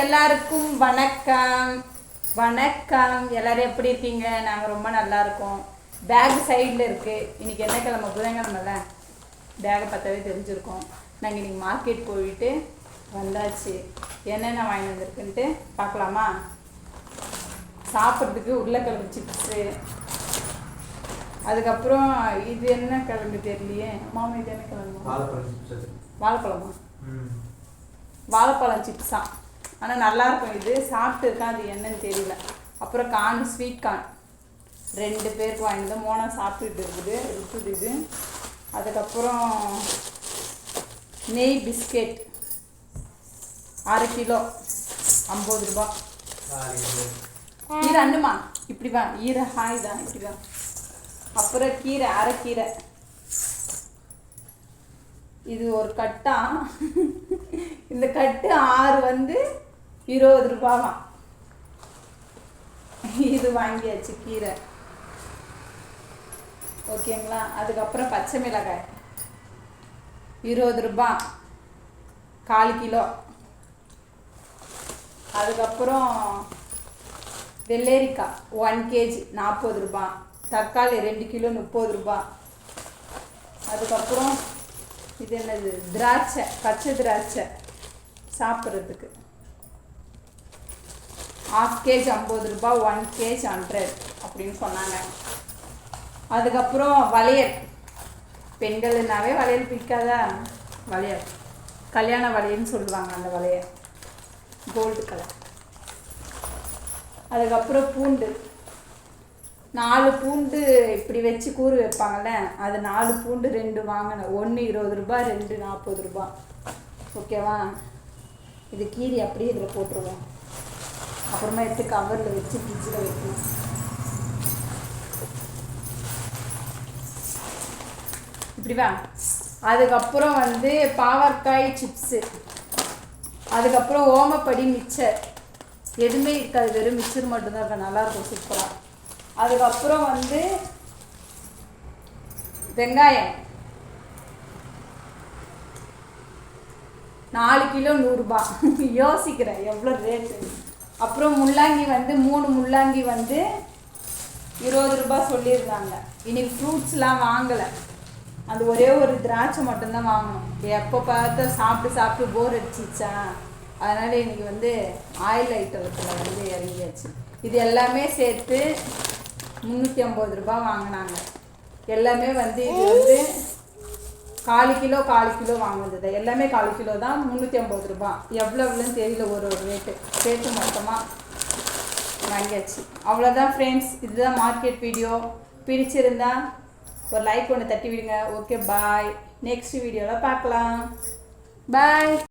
எல்லாருக்கும் வணக்கம். வணக்கம். எல்லாரும் எப்படி இருக்கீங்க? நாங்கள் ரொம்ப நல்லா இருக்கோம். பேக் சைடில் இருக்குது இன்னைக்கு என்ன கிழமை? புதன்கிழமைல. பேகை பார்த்தாவே தெரிஞ்சிருக்கோம். நாங்கள் இன்னைக்கு மார்க்கெட் போயிட்டு வந்தாச்சு. என்னென்ன வாங்கி வந்திருக்குன்ட்டு பார்க்கலாமா? சாப்பிட்றதுக்கு உருளைக்கிழங்கு சிப்ஸு அதுக்கப்புறம் இது என்ன கிழங்கு தெரியலையே. மாமா இது என்ன கிழங்கு? வாழைப்பழம். வாழைப்பழமா? சிப்ஸ் ஆனால் நல்லாயிருக்கும் இது சாப்பிட்டு இருக்கேன் அது என்னன்னு தெரியல. அப்புறம் கார்ன் ஸ்வீட் கார்ன் ரெண்டு பேருக்கு வாங்கிட்டு மோனா சாப்பிட்டுட்டு இருக்குது. இருக்குது இது. அதுக்கப்புறம் நெய் பிஸ்கெட். அரை கிலோ. ஐம்பது ரூபா. கீரை அண்டுமா இப்படி வா ஈரை ஹாய் தான் இப்படி வா அப்புறம் கீரை. அரைக்கீரை இது ஒரு கட்டா. இந்த கட்டு ஆறு வந்து இருபது ரூபாவாம் இது வாங்கியாச்சு கீரை. ஓகேங்களா? அதுக்கப்புறம் பச்சை மிளகாய். இருபது ரூபா. கால் கிலோ. அதுக்கப்புறம் வெள்ளரிக்காய் ஒன் கேஜி நாற்பது ரூபாய் தக்காளி ரெண்டு கிலோ முப்பது ரூபா. அதுக்கப்புறம் இது என்னது? திராட்சை பச்சை திராட்சை சாப்பிட்றதுக்கு. ஹாஃப் கேஜ் ஐம்பது ரூபாய் ஒன் கேஜ் ஹண்ட்ரட் அப்படின்னு சொன்னாங்க. அதுக்கப்புறம் வளையல். பெண்கள்னாவே வளையல் பிடிக்காதா? வளையல். கல்யாண வளையல்னு சொல்லுவாங்க அந்த வளையல். கோல்டு கலர் அதுக்கப்புறம் பூண்டு. நாலு பூண்டு இப்படி வச்சு கூறு வைப்பாங்கல்ல அது நாலு பூண்டு ரெண்டு வாங்கினேன் ஒன்று இருபது ரூபாய் ரெண்டு நாற்பது ரூபாய். ஓகேவா இது கீரி அப்படியே இதில் போட்டுருவோம். அப்புறமா எடுத்து கவரில் வச்சு ஃப்ரிட்ஜில் வைக்கணும் இப்படிவா அதுக்கப்புறம் வந்து பாவற்காய் சிப்ஸு அதுக்கப்புறம் ஓமப்படி மிச்சர் எதுவுமே இருக்காது வெறும் மிச்சர் மட்டும்தான் இருக்கும். நல்லாயிருக்கும் சூப்பராக அதுக்கப்புறம் வந்து வெங்காயம். நாலு கிலோ நூறுரூபா யோசிக்கிறேன் எவ்வளோ ரேட்டு அப்புறம் முள்ளாங்கி வந்து மூணு முள்ளாங்கி வந்து இருபது ரூபாய் சொல்லியிருந்தாங்க. இன்னைக்கு ஃப்ரூட்ஸ்லாம் வாங்கலை. அது ஒரே ஒரு திராட்சை மட்டும்தான் வாங்கணும். எப்போ பார்த்தா சாப்பிட்டு சாப்பிட்டு போர் அடிச்சிச்சா அதனால் இன்றைக்கி வந்து ஆயில் ஐட்டத்தில் வந்து இறங்கியாச்சு. இது எல்லாமே சேர்த்து முந்நூற்றி ஐம்பது ரூபாய் வாங்கினாங்க. எல்லாமே வந்து இது வந்து காலு கிலோ காலு கிலோ வாங்கினது. எல்லாமே காலு கிலோ தான். முந்நூற்றி ஐம்பது ரூபாய் எவ்வளோ எவ்வளோன்னு தெரியல ஒரு ஒரு ரேட்டு சேர்த்து மொத்தமாக வாங்கியாச்சு. அவ்வளோதான் ஃப்ரெண்ட்ஸ் இதுதான் மார்க்கெட் வீடியோ பிடிச்சிருந்தா ஒரு லைக் ஒன்று தட்டி விடுங்க. ஓகே பாய் நெக்ஸ்ட் வீடியோவில் பார்க்கலாம். பாய்